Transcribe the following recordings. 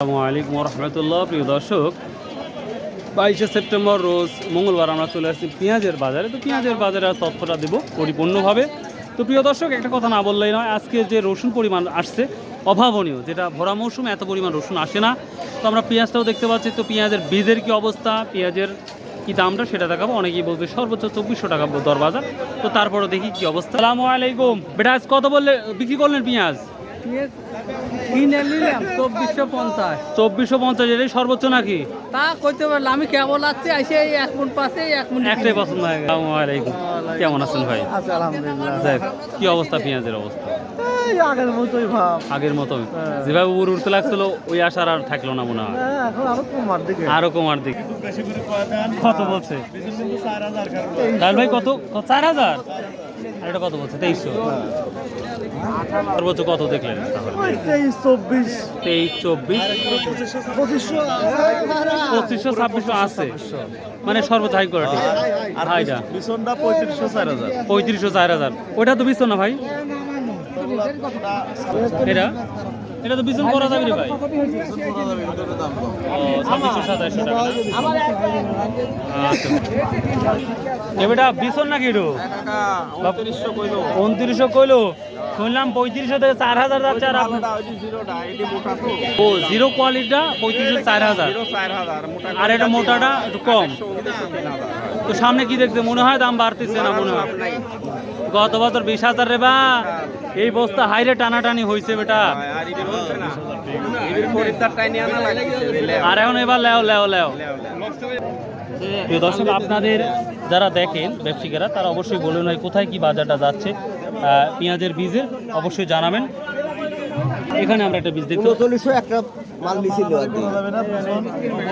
আসসালামু আলাইকুম রহমতুল্লাহ, প্রিয় দর্শক। বাইশে সেপ্টেম্বর রোজ মঙ্গলবার আমরা চলে আসছি পেঁয়াজের বাজারে। তো পেঁয়াজের বাজারে তথ্যটা দেবো পরিপূর্ণভাবে। তো প্রিয় দর্শক, একটা কথা না বললেই নয়, আজকে যে রসুন পরিমাণ আসছে, অভাবনীয়, যেটা ভরা মৌসুমে এত পরিমাণ রসুন আসে না। তো আমরা পেঁয়াজটাও দেখতে পাচ্ছি, তো পেঁয়াজের বীজের কি অবস্থা, পেঁয়াজের কি দামটা সেটা দেখাবো। অনেকেই বলবে সর্বোচ্চ চব্বিশশো টাকা দর বাজার। তো তারপরও দেখি কি অবস্থা। সালামু আলাইকুম। বেটা, আজ কত বললে, বিক্রি করলেন পেঁয়াজ? কিনে নিলাম চব্বিশশো পঞ্চাশ। চব্বিশশো পঞ্চাশ এটাই সর্বোচ্চ নাকি? তা কইতে পারলাম আমি কেবল আসছি এসে এই এক মিনিট পাশে এক মিনিট একটাই পছন্দ হয়ে আলাইকুম। কেমন আছেন ভাই? আচ্ছা আলহামদুলিল্লাহ। কি অবস্থা পেঁয়াজের অবস্থা? আগের মতোই ভাব। আগের মতো হ্যাঁ। যেভাবে উড় উড়তে লাগছিল ওই আশার আর থাকল না মনে হয়। হ্যাঁ, আরও কমার দিকে। আরও কমার দিক। কত বলছে? ভাই কত? কত? চার হাজার? এটা কত বলছে? তেইশশো। সর্বোচ্চ কত দেখলেন তেইশ চব্বিশ। তেইশ চব্বিশ। পঁচিশশো। পঁচিশশো ছাব্বিশশো আছে। মানে সর্বোচ্চ হাই কোয়ালিটি হাইটা বিছনটা পঁয়ত্রিশশো চার হাজার। পঁয়ত্রিশশো চার হাজার। ওইটা তো বিছন না ভাই? এটা? এটা তো বিছন করা যাবে রে ভাই। ছাব্বিশশো সাতাশশো টাকা না? আচ্ছা এবারটা বিছন নাকি একটু উনত্রিশশো কইলো। শুনলাম পঁয়ত্রিশশো থেকে চার হাজার যাচ্ছে আর ও, জিরো কোয়ালিটিটা পঁয়ত্রিশশো চার হাজার। আর এটা মোটাটা একটু কম। তো সামনে কি দেখতে মনে হয় দাম বাড়তেছে না, মনে হয়। গত বছর বিশ হাজার রে বা। এই বস্তা হাইরে টানাটানি হয়েছে বেটা। আর এখন এবার লেও লেও লেও। প্রিয় দর্শক আপনাদের যারা দেখেন ব্যবসায়ীরা তারা অবশ্যই বলুন হয় কোথায় কি বাজারটা যাচ্ছে? পেঁয়াজের বীজের অবশ্যই জানাবেন। এখানে আমরা একটা বীজ দেখতে উনচল্লিশশো একটা মাল নিছিল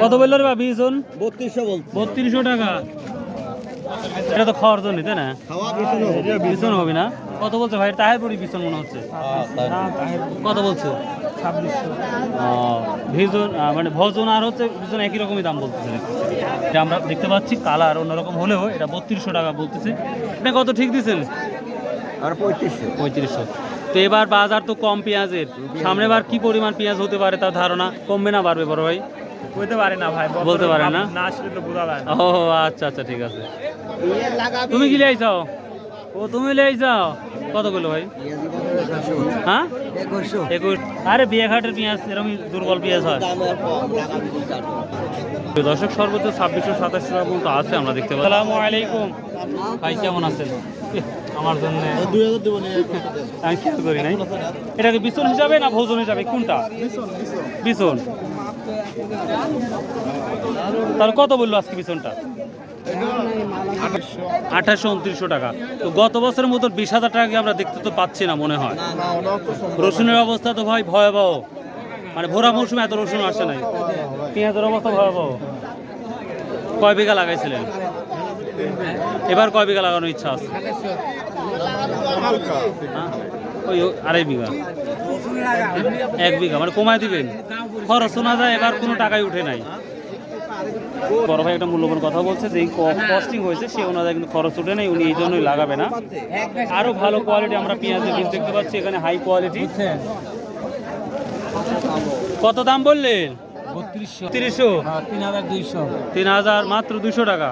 কত বলল রে বা বীজ হন বত্রিশশো বল বত্রিশশো টাকা। এটা তো খাওয়ার জন্য তাই না? খাওয়া বিছন হবে না? কত বলছে ভাই? টায়ার পরি বিছন মনে হচ্ছে। কত বলছে? মানে ভজন আর হচ্ছে ভিজন একই রকমই দাম বলতেছে। এটা আমরা দেখতে পাচ্ছি কালার অন্যরকম হলেও এটা বত্রিশশো টাকা বলতেছে। এটা কত ঠিক দিচ্ছেন আর পঁয়ত্রিশশো। পঁয়ত্রিশশো। তো এবার বাজার তো কম পেঁয়াজের। সামনে বার কি পরিমাণ পেঁয়াজ হতে পারে তার ধারণা? কমবে না বাড়বে বড় ভাই? বলতে পারে না ভাই বলতে পারে না? না আসলে তো বোঝা যায় ও আচ্ছা আচ্ছা ঠিক আছে। তুমি কি লিয়ে যাও ও, তুমি লিয়ে যাও কত করল ভাই? হ্যাঁ? একুশ। আরে বিয়ে ঘাটের পেঁয়াজ এরকম দুর্বল পেঁয়াজ হয়। দর্শক, সর্বোচ্চ ছাব্বিশশো সাতাশশো টাকা পর্যন্ত আছে, আমরা দেখতে পাই আসসালামু আলাইকুম। ভাই, কেমন আছেন? আমার জন্য আমি খেয়াল করি নাই। এটা কি বিছন হিসাবে না ভোজন হিসাবে? কোনটা? বিছন তাহলে কত বলল আজকে বিছনটা আঠাশশো উনত্রিশশো টাকা। তো গত বছরের মতো বিশ হাজার টাকা আমরা দেখতে তো পাচ্ছি না মনে হয়? রসুনের অবস্থা তো ভাই ভয়াবহ। মানে ভোরা মৌসুমে এত রসুন আসে নাই। পেঁয়াজের অবস্থা ভয়াবহ। কয় বিঘা লাগাইছিলেন? এবার কয় বিঘা লাগানোর ইচ্ছা আছে? হ্যাঁ? ওই আড়াই বিঘা। এক বিঘা। মানে কমায় দিবেন। খরচ শোনা যায়, এবার কোনো টাকাই উঠে নাই। বড় ভাই একটা মূল্যবান কথা বলছে যে কস্টিং হয়েছে সে ওনাদের কিন্তু খরচ উঠে নাই উনি এই জন্যই লাগাবে না। আরও ভালো কোয়ালিটি আমরা পেঁয়াজের বীজ দেখতে পাচ্ছি এখানে হাই কোয়ালিটি কত দাম বললেন তিরিশশো? তিন হাজার দুইশো। তিন হাজার মাত্র দুশো টাকা।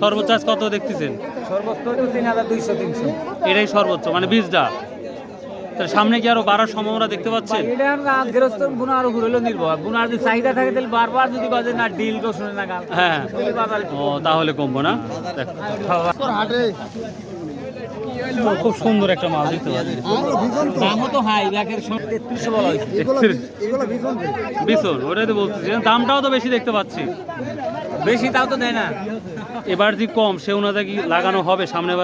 সর্বোচ্চ আজ কত দেখতেছেন? সর্বোচ্চ তিন হাজার দুইশো তিনশো। এটাই সর্বোচ্চ মানে বীজটা। সামনে কি আরও বাড়ার সম্ভাবনা দেখতে পাচ্ছেন? এটা আমরা গৃহস্থ বুনার উপর হইল নির্ভর। বুনার যদি চাহিদা থাকে তাহলে বারবার যদি বাজে না ডিল কেউ শুনে না গান হ্যাঁ। ও তাহলে কমবো না? খুব সুন্দর একটা মাল দেখতে পাচ্ছি। দামও তো হাই লাখের তেত্রিশশো বলা হয়েছে। ওটাই তো বলতেছি দামটাও তো বেশি দেখতে পাচ্ছি। বেশি তাও তো দেয় না। এবার যে কম সে অনুযায়ী কি লাগানো হবে সামনে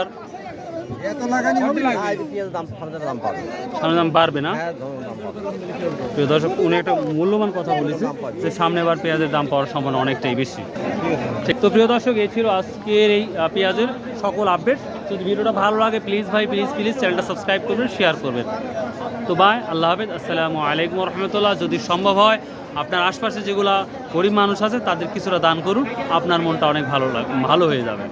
সামনে দাম বাড়বে না? হ্যাঁ প্রিয় দর্শক উনি একটা মূল্যবান কথা বলেছে যে সামনে বার পেঁয়াজের দাম পাওয়ার সম্ভাবনা অনেকটাই বেশি। ঠিক তো প্রিয় দর্শক এই ছিল আজকের এই পেঁয়াজের সকল আপডেট। যদি ভিডিওটা ভালো লাগে প্লিজ ভাই প্লিজ প্লিজ চ্যানেলটা সাবস্ক্রাইব করবেন শেয়ার করবেন। তো বাই আল্লাহ হাফেজ। আসসালামু আলাইকুম রহমতুল্লাহ যদি সম্ভব হয় আপনার আশপাশে যেগুলা গরিব মানুষ আছে তাদের কিছুটা দান করুন। আপনার মনটা অনেক ভালো লাগ ভালো হয়ে যাবে।